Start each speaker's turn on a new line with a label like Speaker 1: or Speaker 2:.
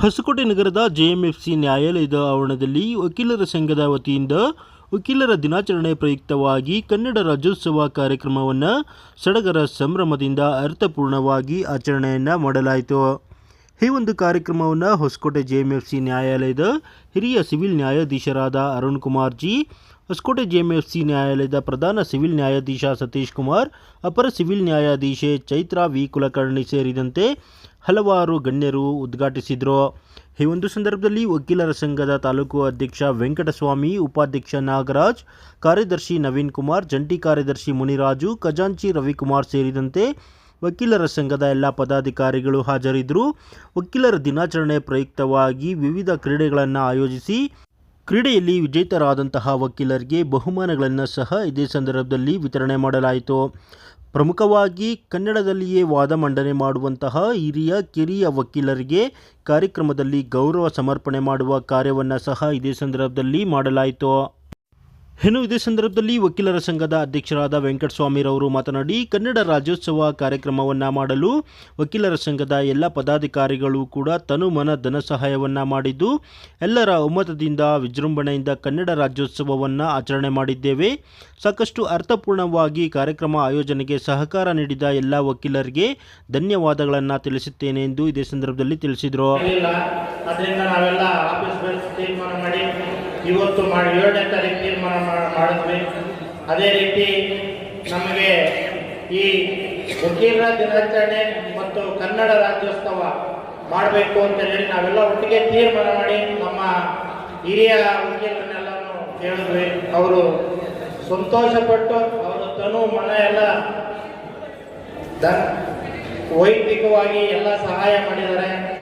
Speaker 1: ಹೊಸಕೋಟೆ ನಗರದ ಜೆಎಂಎಫ್ಸಿ ನ್ಯಾಯಾಲಯದ ಆವರಣದಲ್ಲಿ ವಕೀಲರ ಸಂಘದ ವತಿಯಿಂದ ವಕೀಲರ ದಿನಾಚರಣೆ ಪ್ರಯುಕ್ತವಾಗಿ ಕನ್ನಡ ರಾಜ್ಯೋತ್ಸವ ಕಾರ್ಯಕ್ರಮವನ್ನು ಸಡಗರ ಸಂಭ್ರಮದಿಂದ ಅರ್ಥಪೂರ್ಣವಾಗಿ ಆಚರಣೆಯನ್ನು ಮಾಡಲಾಯಿತು. ಈ ಒಂದು ಕಾರ್ಯಕ್ರಮವನ್ನು ಹೊಸಕೋಟೆ ಜೆಎಂಎಫ್ಸಿ ನ್ಯಾಯಾಲಯದ ಹಿರಿಯ ಸಿವಿಲ್ ನ್ಯಾಯಾಧೀಶರಾದ ಅರುಣ್ ಕುಮಾರ್ ಜಿ ಹೊಸಕೋಟೆ ಜೆಎಂಎಫ್ಸಿ ನ್ಯಾಯಾಲಯದ ಪ್ರಧಾನ ಸಿವಿಲ್ ನ್ಯಾಯಾಧೀಶ ಸತೀಶ್ ಕುಮಾರ್, ಅಪರ ಸಿವಿಲ್ ನ್ಯಾಯಾಧೀಶೆ ಚೈತ್ರಾ ವಿ ಕುಲಕರ್ಣಿ ಸೇರಿದಂತೆ ಹಲವಾರು ಗಣ್ಯರು ಉದ್ಘಾಟಿಸಿದರು. ಈ ಒಂದು ಸಂದರ್ಭದಲ್ಲಿ ವಕೀಲರ ಸಂಘದ ತಾಲೂಕು ಅಧ್ಯಕ್ಷ ವೆಂಕಟಸ್ವಾಮಿ, ಉಪಾಧ್ಯಕ್ಷ ನಾಗರಾಜ್, ಕಾರ್ಯದರ್ಶಿ ನವೀನ್ ಕುಮಾರ್, ಜಂಟಿ ಕಾರ್ಯದರ್ಶಿ ಮುನಿರಾಜು, ಖಜಾಂಚಿ ರವಿಕುಮಾರ್ ಸೇರಿದಂತೆ ವಕೀಲರ ಸಂಘದ ಎಲ್ಲ ಪದಾಧಿಕಾರಿಗಳು ಹಾಜರಿದ್ದರು. ವಕೀಲರ ದಿನಾಚರಣೆ ಪ್ರಯುಕ್ತವಾಗಿ ವಿವಿಧ ಕ್ರೀಡೆಗಳನ್ನು ಆಯೋಜಿಸಿ ಕ್ರೀಡೆಯಲ್ಲಿ ವಿಜೇತರಾದಂತಹ ವಕೀಲರಿಗೆ ಬಹುಮಾನಗಳನ್ನು ಸಹ ಇದೇ ಸಂದರ್ಭದಲ್ಲಿ ವಿತರಣೆ ಮಾಡಲಾಯಿತು. ಪ್ರಮುಖವಾಗಿ ಕನ್ನಡದಲ್ಲಿಯೇ ವಾದ ಮಂಡನೆ ಮಾಡುವಂತಹ ಹಿರಿಯ, ಕಿರಿಯ ವಕೀಲರಿಗೆ ಕಾರ್ಯಕ್ರಮದಲ್ಲಿ ಗೌರವ ಸಮರ್ಪಣೆ ಮಾಡುವ ಕಾರ್ಯವನ್ನು ಸಹ ಇದೇ ಸಂದರ್ಭದಲ್ಲಿ ಮಾಡಲಾಯಿತು. ಇನ್ನು ಇದೇ ಸಂದರ್ಭದಲ್ಲಿ ವಕೀಲರ ಸಂಘದ ಅಧ್ಯಕ್ಷರಾದ ವೆಂಕಟಸ್ವಾಮಿರವರು ಮಾತನಾಡಿ, ಕನ್ನಡ ರಾಜ್ಯೋತ್ಸವ ಕಾರ್ಯಕ್ರಮವನ್ನು ಮಾಡಲು ವಕೀಲರ ಸಂಘದ ಎಲ್ಲ ಪದಾಧಿಕಾರಿಗಳು ಕೂಡ ತನು ಮನ ಧನ ಸಹಾಯವನ್ನು ಮಾಡಿದ್ದು, ಎಲ್ಲರ ಒಮ್ಮತದಿಂದ ವಿಜೃಂಭಣೆಯಿಂದ ಕನ್ನಡ ರಾಜ್ಯೋತ್ಸವವನ್ನು ಆಚರಣೆ ಮಾಡಿದ್ದೇವೆ. ಸಾಕಷ್ಟು ಅರ್ಥಪೂರ್ಣವಾಗಿ ಕಾರ್ಯಕ್ರಮ ಆಯೋಜನೆಗೆ ಸಹಕಾರ ನೀಡಿದ ಎಲ್ಲ ವಕೀಲರಿಗೆ ಧನ್ಯವಾದಗಳನ್ನು ತಿಳಿಸುತ್ತೇನೆ ಎಂದು ಇದೇ ಸಂದರ್ಭದಲ್ಲಿ ತಿಳಿಸಿದರು.
Speaker 2: ಇವತ್ತು ಮಾಡಿ ಏಳನೇ ತಾರೀಕು ತೀರ್ಮಾನ ಮಾಡಿದ್ವಿ. ಅದೇ ರೀತಿ ನಮಗೆ ಈ ವಕೀಲರ ದಿನಾಚರಣೆ ಮತ್ತು ಕನ್ನಡ ರಾಜ್ಯೋತ್ಸವ ಮಾಡಬೇಕು ಅಂತ ಹೇಳಿ ನಾವೆಲ್ಲ ಒಟ್ಟಿಗೆ ತೀರ್ಮಾನ ಮಾಡಿ ನಮ್ಮ ಹಿರಿಯ ವಕೀಲರನ್ನೆಲ್ಲನೂ ಕೇಳಿದ್ವಿ. ಅವರು ಸಂತೋಷಪಟ್ಟು ಅವರ ತನು ಮನ ಎಲ್ಲ ವೈಯಕ್ತಿಕವಾಗಿ ಎಲ್ಲ ಸಹಾಯ ಮಾಡಿದ್ದಾರೆ.